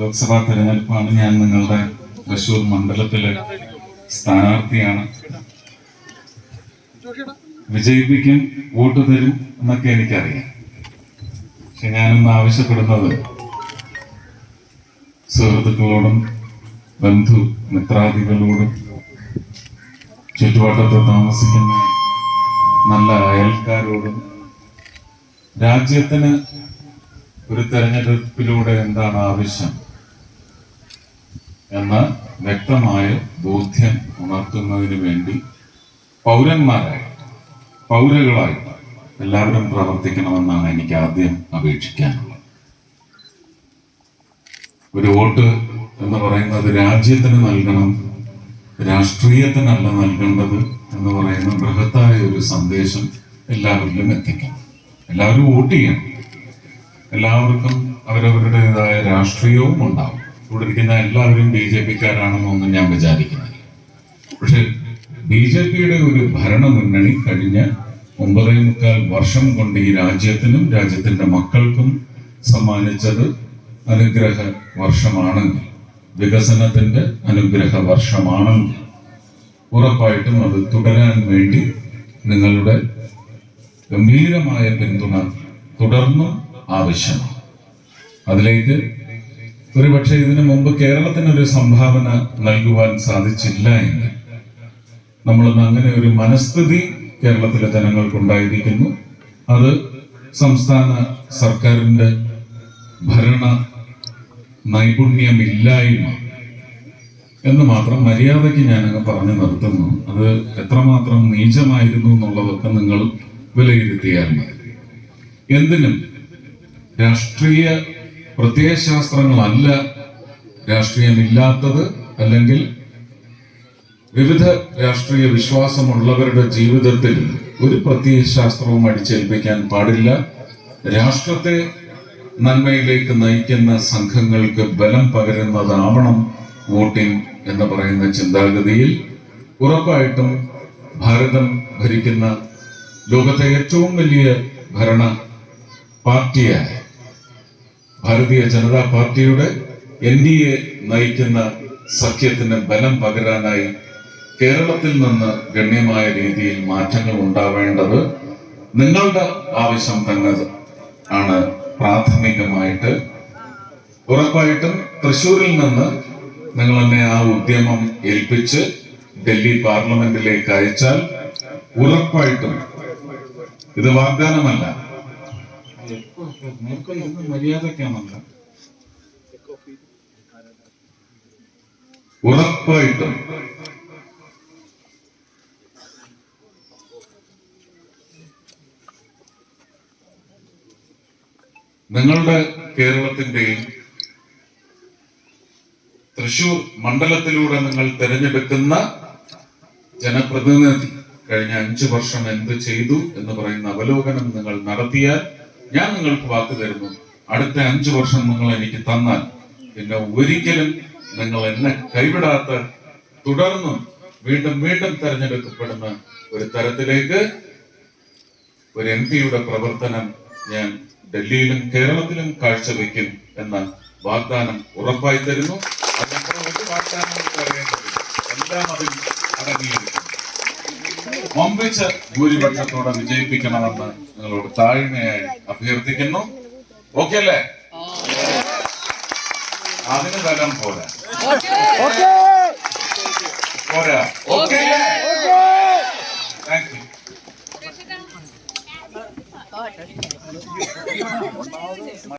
ലോക്സഭാ തെരഞ്ഞെടുപ്പാണ് ഞാൻ നിങ്ങളുടെ തൃശൂർ മണ്ഡലത്തിലെ സ്ഥാനാർത്ഥിയാണ്. വിജയിപ്പിക്കും വോട്ട് തരും എന്നൊക്കെ എനിക്കറിയാം. പക്ഷെ ഞാനൊന്ന് ആവശ്യപ്പെടുന്നത് സുഹൃത്തുക്കളോടും ബന്ധു മിത്രാദികളോടും ചുറ്റുവട്ടത്ത് താമസിക്കുന്ന നല്ല അയൽക്കാരോടും രാജ്യത്തിന് ഒരു തെരഞ്ഞെടുപ്പിലൂടെ എന്താണ് ആവശ്യം? എന്ന വ്യക്തമായ ബോധ്യം ഉണർത്തുന്നതിന് വേണ്ടി പൗരന്മാരായി പൗരകളായി എല്ലാവരും പ്രവർത്തിക്കണമെന്നാണ് എനിക്ക് ആദ്യം അപേക്ഷിക്കാനുള്ളത്. ഒരു വോട്ട് എന്ന് പറയുന്നത് രാജ്യത്തിന് നൽകണം രാഷ്ട്രീയത്തിനല്ല നൽകേണ്ടത് എന്ന് പറയുന്ന ബൃഹത്തായ ഒരു സന്ദേശം എല്ലാവരിലും എത്തിക്കണം. എല്ലാവരും വോട്ട് ചെയ്യണം. എല്ലാവർക്കും അവരവരുടേതായ രാഷ്ട്രീയവും ഉണ്ടാവും. ഇവിടെ ഇരിക്കുന്ന എല്ലാവരും ബി ജെ പിക്കാരാണെന്നൊന്നും ഞാൻ വിചാരിക്കുന്നില്ല. പക്ഷെ ബി ജെ പിയുടെ ഒരു ഭരണ മുന്നണി കഴിഞ്ഞ ഒമ്പതേ മുക്കാൽ വർഷം കൊണ്ട് ഈ രാജ്യത്തിനും രാജ്യത്തിന്റെ മക്കൾക്കും സമ്മാനിച്ചത് അനുഗ്രഹ വർഷമാണെങ്കിൽ വികസനത്തിന്റെ അനുഗ്രഹ വർഷമാണെങ്കിൽ ഉറപ്പായിട്ടും അത് തുടരാൻ വേണ്ടി നിങ്ങളുടെ ഗംഭീരമായ പിന്തുണ തുടർന്നും ആവശ്യമാണ്. അതിലേക്ക് ഒരുപക്ഷെ ഇതിനു മുമ്പ് കേരളത്തിനൊരു സംഭാവന നൽകുവാൻ സാധിച്ചില്ല എങ്കിൽ നമ്മളിന്ന് അങ്ങനെ ഒരു മനസ്ഥിതി കേരളത്തിലെ ജനങ്ങൾക്കുണ്ടായിരിക്കുന്നു. അത് സംസ്ഥാന സർക്കാരിന്റെ ഭരണ നൈപുണ്യമില്ലായ്മ എന്ന് മാത്രം മര്യാദയ്ക്ക് ഞാനങ്ങ് പറഞ്ഞു നിർത്തുന്നു. അത് എത്രമാത്രം നീചമായിരുന്നു എന്നുള്ളതൊക്കെ നിങ്ങൾ വിലയിരുത്തിയാൽ മതി. എന്തിനും രാഷ്ട്രീയ പ്രത്യയശാസ്ത്രങ്ങളല്ല രാഷ്ട്രീയമില്ലാത്തത് അല്ലെങ്കിൽ വിവിധ രാഷ്ട്രീയ വിശ്വാസമുള്ളവരുടെ ജീവിതത്തിൽ ഒരു പ്രത്യയശാസ്ത്രവും അടിച്ചേൽപ്പിക്കാൻ പാടില്ല. രാഷ്ട്രത്തെ നന്മയിലേക്ക് നയിക്കുന്ന സംഘങ്ങൾക്ക് ബലം പകരുന്നതാവണം വോട്ടിംഗ് എന്ന് പറയുന്ന ചിന്താഗതിയിൽ. ഉറപ്പായിട്ടും ഭാരതം ഭരിക്കുന്ന ലോകത്തെ ഏറ്റവും വലിയ ഭരണ പാർട്ടിയായ ഭാരതീയ ജനതാ പാർട്ടിയുടെ എൻ ഡി എ നയിക്കുന്ന സഖ്യത്തിന് ബലം പകരാനായി കേരളത്തിൽ നിന്ന് ഗണ്യമായ രീതിയിൽ മാറ്റങ്ങൾ ഉണ്ടാവേണ്ടത് നിങ്ങളുടെ ആവശ്യം തന്നെ ആണ് പ്രാഥമികമായിട്ട്. ഉറപ്പായിട്ടും തൃശ്ശൂരിൽ നിന്ന് നിങ്ങൾ എന്നെ ആ ഉദ്യമം ഏൽപ്പിച്ച് ഡൽഹി പാർലമെന്റിലേക്ക് അയച്ചാൽ ഉറപ്പായിട്ടും ഇത് വാഗ്ദാനമല്ല. മര്യാദക്കാണല്ല ഉറപ്പായിട്ടും. നിങ്ങളുടെ കേരളത്തിന്റെയും തൃശൂർ മണ്ഡലത്തിലൂടെ നിങ്ങൾ തിരഞ്ഞെടുക്കുന്ന ജനപ്രതിനിധി കഴിഞ്ഞ അഞ്ചു വർഷം എന്ത് ചെയ്തു എന്ന് പറയുന്ന അവലോകനം നിങ്ങൾ നടത്തിയാൽ ഞാൻ നിങ്ങൾക്ക് വാക്ക് തരുന്നു. അടുത്ത അഞ്ചു വർഷം നിങ്ങൾ എനിക്ക് തന്നാൽ പിന്നെ ഒരിക്കലും നിങ്ങൾ എന്നെ കൈവിടാത്ത തുടർന്നും വീണ്ടും വീണ്ടും തെരഞ്ഞെടുക്കപ്പെടുന്ന ഒരു തരത്തിലേക്ക് ഒരു എം പിയുടെ പ്രവർത്തനം ഞാൻ ഡൽഹിയിലും കേരളത്തിലും കാഴ്ചവെക്കും എന്ന വാഗ്ദാനം ഉറപ്പായി തരുന്നു. അതിനപ്പുറം ഒരു വാഗ്ദാനം എല്ലാം അതിൽ അടങ്ങിയിരിക്കുന്നു. വമ്പിച്ച ഭൂരിപക്ഷത്തോടെ വിജയിപ്പിക്കണമെന്ന് നിങ്ങളോട് താഴ്മയായി അഭ്യർത്ഥിക്കുന്നു. ഓക്കെ അല്ലേ? അതിന് തരം പോരാ. പോരാ. Okay thank you